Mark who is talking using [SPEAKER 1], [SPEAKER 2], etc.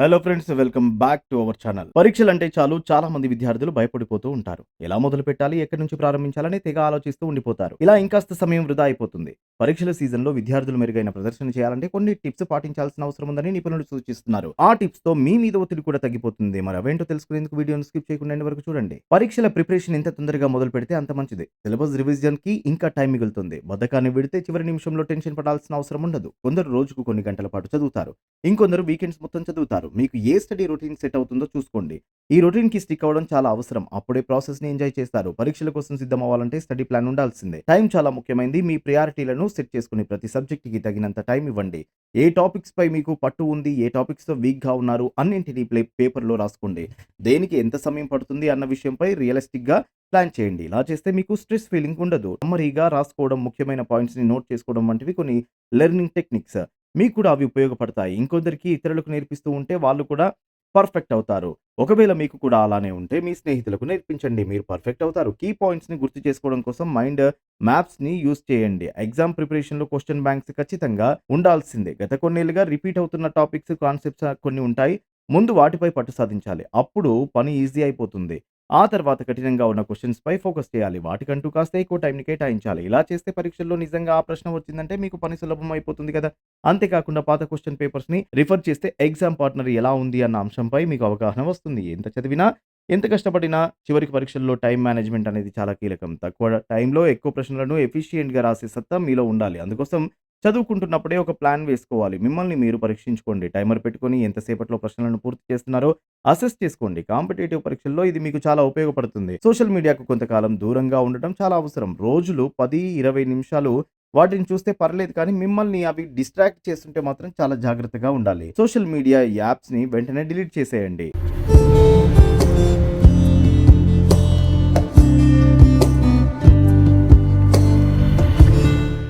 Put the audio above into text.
[SPEAKER 1] Hello friends welcome back to our channel పరీక్షలు అంటే చాలు చాలా మంది విద్యార్థులు భయపడిపోతూ ఉంటారు. ఎలా మొదలు పెట్టాలి ఎక్కడి నుంచి ప్రారంభించాలని తెగ ఆలోచిస్తూ ఉండిపోతారు. ఇలా ఇంకాస్త సమయం వృధా అయిపోతుంది. పరీక్షల సీజన్లో విద్యార్థులు మెరుగైన ప్రదర్శన చేయాలంటే కొన్ని టిప్స్ పాటించాల్సిన అవసరం ఉందని నిపుణులు సూచిస్తున్నారు. ఆ టిప్స్తో మీ మీద ఒత్తిడి కూడా తగ్గిపోతుంది. మరి అవేంటో తెలుసుకునేందుకు వీడియోను స్కిప్ చేయకుండా వరకు చూడండి. పరీక్షల ప్రిపరేషన్ ఎంత తొందరగా మొదలు పెడితే అంత మంచిది. సిలబస్ రివిజన్కి ఇంకా టైం మిగులుతుంది. బద్దకాన్ని విడితే చివరి నిమిషంలో టెన్షన్ పడాల్సిన అవసరం ఉండదు. కొందరు రోజుకు కొన్ని గంటల పాటు చదువుతారు. ఇంకొందరు వీకెండ్స్ మొత్తం చదువుతారు. మీకు ఏ స్టడీ రొటీన్ సెట్ అవుతుందో చూసుకోండి. ఈ రొటీన్కి స్టిక్ అవ్వడం చాలా అవసరం. అప్పుడే ప్రాసెస్ని ఎంజాయ్ చేస్తారు. పరీక్షల కోసం సిద్ధం అవ్వాలంటే స్టడీ ప్లాన్ ఉండాల్సిందే. టైం చాలా ముఖ్యమైనది మీ ప్రయారిటీలను సెట్ చేసుకుని ప్రతి సబ్జెక్ట్కి తగినంత టైం ఇవ్వండి. ఏ టాపిక్స్ పై మీకు పట్టు ఉంది ఏ టాపిక్స్తో వీక్గా ఉన్నారు అన్నింటినీ ప్లే పేపర్లో రాసుకోండి. దేనికి ఎంత సమయం పడుతుంది అన్న విషయంపై రియలిస్టిక్గా ప్లాన్ చేయండి. ఇలా చేస్తే మీకు స్ట్రెస్ ఫీలింగ్ ఉండదు. సమ్మరీగా రాసుకోవడం ముఖ్యమైన పాయింట్స్ని నోట్ చేసుకోవడం వంటివి కొన్ని లెర్నింగ్ టెక్నిక్స్. మీకు కూడా అవి ఉపయోగపడతాయి. ఇంకొందరికి ఇతరులకు నేర్పిస్తూ ఉంటే వాళ్ళు కూడా పర్ఫెక్ట్ అవుతారు. ఒకవేళ మీకు కూడా అలానే ఉంటే మీ స్నేహితులకు నేర్పించండి. మీరు పర్ఫెక్ట్ అవుతారు. కీ పాయింట్స్ని గుర్తు చేసుకోవడం కోసం మైండ్ మ్యాప్స్ని యూస్ చేయండి. ఎగ్జామ్ ప్రిపరేషన్లో క్వశ్చన్ బ్యాంక్స్ ఖచ్చితంగా ఉండాల్సిందే. గత కొన్నేళ్ళుగా రిపీట్ అవుతున్న టాపిక్స్ కాన్సెప్ట్స్ కొన్ని ఉంటాయి. ముందు వాటిపై పట్టు సాధించాలి. అప్పుడు పని ఈజీ అయిపోతుంది. ఆ తర్వాత కఠినంగా ఉన్న క్వశ్చన్స్ పై ఫోకస్ చేయాలి. వాటికంటూ కాస్త ఎక్కువ టైంని కేటాయించాలి. ఇలా చేస్తే పరీక్షల్లో నిజంగా ఆ ప్రశ్న వచ్చిందంటే మీకు పని సులభం అయిపోతుంది కదా! అంతేకాకుండా పాత క్వశ్చన్ పేపర్స్ని రిఫర్ చేస్తే ఎగ్జామ్ పార్ట్నర్ ఎలా ఉంది అన్న అంశంపై మీకు అవగాహన వస్తుంది. ఎంత చదివినా ఎంత కష్టపడినా చివరికి పరీక్షల్లో టైం మేనేజ్మెంట్ అనేది చాలా కీలకం. తక్కువ టైంలో ఎక్కువ ప్రశ్నలను ఎఫిషియెంట్గా రాసే సత్తా మీలో ఉండాలి. అందుకోసం చదువుకుంటున్నప్పుడే ఒక ప్లాన్ వేసుకోవాలి. మిమ్మల్ని మీరు పరీక్షించుకోండి. టైమర్ పెట్టుకొని ఎంతసేపట్లో ప్రశ్నలను పూర్తి చేస్తున్నారో అసెస్ చేసుకోండి. కాంపిటేటివ్ పరీక్షల్లో ఇది మీకు చాలా ఉపయోగపడుతుంది. సోషల్ మీడియాకు కొంతకాలం దూరంగా ఉండటం చాలా అవసరం. రోజులు పది ఇరవై నిమిషాలు వాటిని చూస్తే పర్లేదు కానీ మిమ్మల్ని అవి డిస్ట్రాక్ట్ చేస్తుంటే మాత్రం చాలా జాగ్రత్తగా ఉండాలి. సోషల్ మీడియా యాప్స్ని వెంటనే డిలీట్ చేసేయండి.